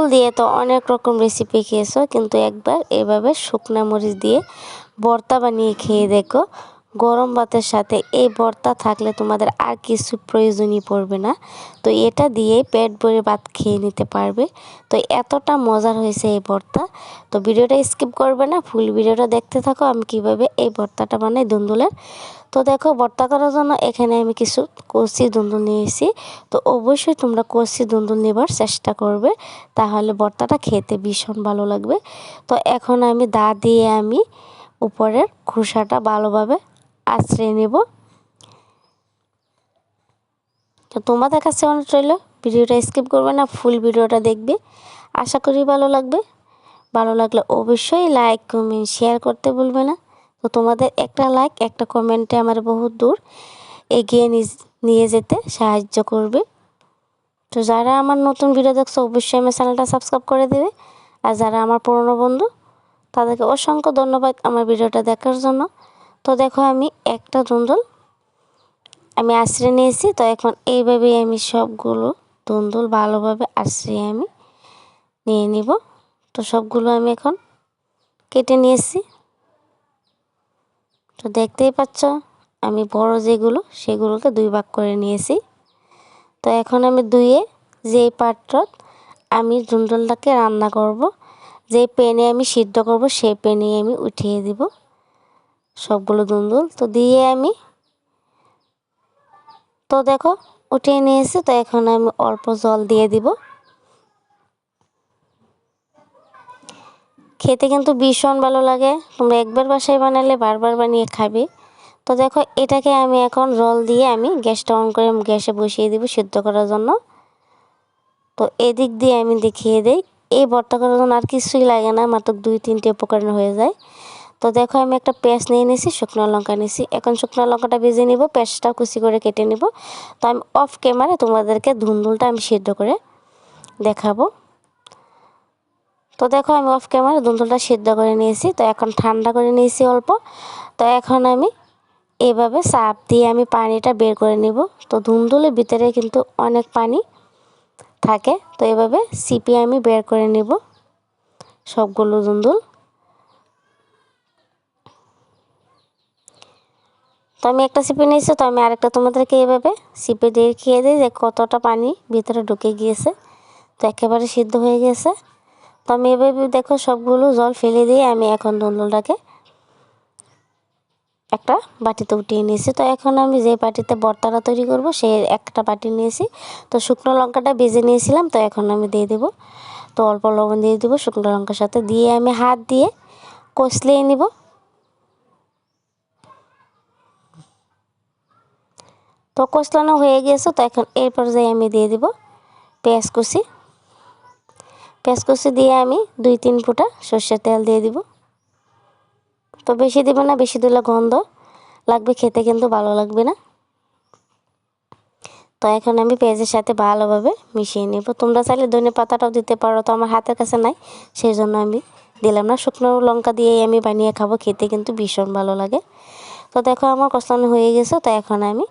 পটল দিয়ে তো অনেক রকম রেসিপি খেয়েছো, কিন্তু একবার এভাবে শুকনা মরিচ দিয়ে ভর্তা বানিয়ে খেয়ে দেখো। গরম ভাতের সাথে এই ভর্তা থাকলে তোমাদের আর কিছু প্রয়োজনই পড়বে না। তো এটা দিয়ে পেট ভরে ভাত খেয়ে নিতে পারবে। তো এতটা মজার হয়েছে এই ভর্তা। তো ভিডিওটা স্কিপ করবে না, ফুল ভিডিওটা দেখতে থাকো, আমি কীভাবে এই ভর্তাটা বানাই দুন্দুলের তো দেখো, ভর্তা করার জন্য এখানে আমি কিছু কচি দুন্দুল নিয়েছি। তো অবশ্যই তোমরা কচি দুন্দুল নেবার চেষ্টা করবে, তাহলে ভর্তাটা খেতে ভীষণ ভালো লাগবে। তো এখন আমি দা দিয়ে আমি উপরের খোসাটা ভালোভাবে আশ্রে নেব। তো তোমাদের কাছে অনেক রইল, ভিডিওটা স্কিপ করবে না ফুল ভিডিওটা দেখবে। আশা করি ভালো লাগবে। ভালো লাগলে অবশ্যই লাইক কমেন্ট শেয়ার করতে ভুলবে না। তো তোমাদের একটা লাইক একটা কমেন্টে আমার বহুত দূর এগিয়ে নিয়ে যেতে সাহায্য করবে। তো যারা আমার নতুন ভিডিও দেখছ, অবশ্যই আমার চ্যানেলটা সাবস্ক্রাইব করে দেবে। আর যারা আমার পুরনো বন্ধু, তাদেরকে অসংখ্য ধন্যবাদ আমার ভিডিওটা দেখার জন্য। তো দেখো আমি একটা ধুন্দুল আমি আশ্রয় নিয়েছি, তো এখন এইভাবেই আমি সবগুলো ধুন্দুল ভালোভাবে আশ্রয় আমি নিয়ে নিব। তো সবগুলো আমি এখন কেটে নিয়েছি। তো দেখতেই পাচ্ছ, আমি বড় যেগুলো, সেগুলোকে দুই ভাগ করে নিয়েছি। তো এখন আমি ধুয়ে যেই পাত্রত আমি ধুন্দুলটাকে রান্না করব যে পেনে আমি সিদ্ধ করব, সেই পেনে আমি উঠিয়ে দিব। সবগুলো দুন্দুল। তো দিয়ে আমি, তো দেখো, উঠিয়ে নিয়েছি, তো এখন আমি অল্প জল দিয়ে দিব। খেতে কিন্তু ভীষণ ভালো লাগে। তোমরা একবার বাসায় বানালে বারবার বানিয়ে খাবে। তো দেখো, এটাকে আমি এখন জল দিয়ে আমি গ্যাসটা অন করে গ্যাসে বসিয়ে দিব সিদ্ধ করার জন্য। তো এদিক দিয়ে আমি দেখিয়ে দিই, এই ভর্তা করার জন্য আর কিছুই লাগে না, মাত্র দুই তিনটে উপকরণ হয়ে যায়। তো দেখো আমি একটা পেঁয়াজ নিয়ে নিয়েছি শুকনো লঙ্কা নিয়েছি এখন শুকনো লঙ্কাটা ভেজে নিব, পেঁয়াজটা কুচি করে কেটে নিব। তো আমি অফ ক্যামেরা তোমাদেরকে ধুন্দুলটা আমি সিদ্ধ করে দেখাবো। তো দেখো আমি অফ ক্যামেরা ধুন্দুলটা সিদ্ধ করে নিয়েছি, তো এখন ঠান্ডা করে নিয়েছি অল্প। তো এখন আমি এভাবে চাপ দিয়ে আমি পানিটা বের করে নিব। তো ধুন্দুলের ভিতরে কিন্তু অনেক পানি থাকে, তো এভাবে সিপি আমি বের করে নিব সবগুলো ধুন্দুল। তো আমি একটা সিপে নিয়েছি তো আমি আরেকটা তোমাদেরকে এভাবে সিপে দিয়ে খেয়ে দিই যে কতটা পানি ভিতরে ঢুকে গিয়েছে। তো একেবারে সিদ্ধ হয়ে গেছে। তো আমি এভাবে দেখো সবগুলো জল ফেলে দিয়ে আমি এখন দুন্দুলটাকে একটা বাটিতে উঠিয়ে নিয়েছি। তো এখন আমি যে বাটিতে বর্তাটা তৈরি করব সেই একটা বাটি নিয়েছি। তো শুকনো লঙ্কাটা ভেজে নিয়েছিলাম, তো এখন আমি দিয়ে দেবো। তো অল্প লবণ দিয়ে দেবো শুকনো লঙ্কার সাথে। দিয়ে আমি হাত দিয়ে কষলিয়ে নিব। তো কষলানো হয়ে গেছে, তো এখন এর পর্যায়ে আমি দিয়ে দিব পেঁয়াজ কুচি। পেঁয়াজ কুচি দিয়ে আমি দুই তিন ফুটা সর্ষের তেল দিয়ে দিব। তো বেশি দিব না, বেশি দিলে গন্ধ লাগবে, খেতে কিন্তু ভালো লাগবে না। তো এখন আমি পেঁয়াজের সাথে ভালোভাবে মিশিয়ে নেব। তোমরা চাইলে ধনে পাতাটাও দিতে পারো, তো আমার হাতের কাছে নাই সেই জন্য আমি দিলাম না। শুকনো লঙ্কা দিয়েই আমি বানিয়ে খাব, খেতে কিন্তু ভীষণ ভালো লাগে। তো দেখো আমার কষলানো হয়ে গেছে, তো এখন আমি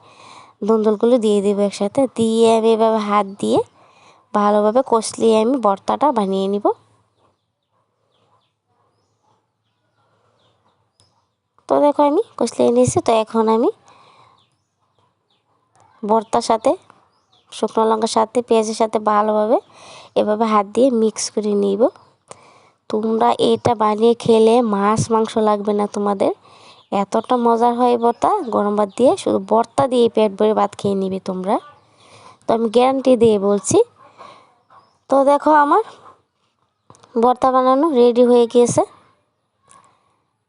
দুন্দুলগুলো দিয়ে দেবো একসাথে। দিয়ে আমি এভাবে হাত দিয়ে ভালোভাবে কষলিয়ে আমি ভর্তাটা বানিয়ে নিব। তো দেখো আমি কষলিয়ে নিয়েছি। তো এখন আমি ভর্তার সাথে, শুকনো লঙ্কার সাথে, পেঁয়াজের সাথে ভালোভাবে এভাবে হাত দিয়ে মিক্স করে নিব। তোমরা এটা বানিয়ে খেলে মাছ মাংস লাগবে না তোমাদের। এতটা মজার হয় ভর্তা গরম ভাত দিয়ে শুধু ভর্তা দিয়ে পেট ভরে ভাত খেয়ে নিবে তোমরা। তো আমি গ্যারান্টি দিয়ে বলছি। তো দেখো আমার ভর্তা বানানো রেডি হয়ে গিয়েছে।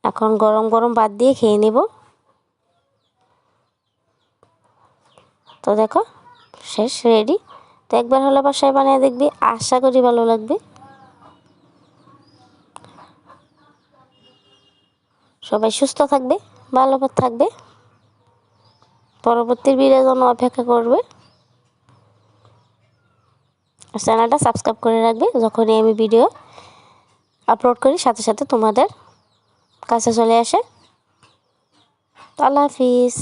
এখন গরম গরম ভাত দিয়ে খেয়ে নেব। তো দেখো, শেষ রেডি তো একবার হলে বাসায় বানিয়ে দেখবি, আশা করি ভালো লাগবে। সবাই সুস্থ থাকবে, ভালো থাকবে। পরবর্তী ভিডিও জন্য অপেক্ষা করবে। চ্যানেলটা সাবস্ক্রাইব করে রাখবে যখনই আমি ভিডিও আপলোড করি, সাথে সাথে তোমাদের কাছে চলে আসে। আল্লাহ হাফিজ।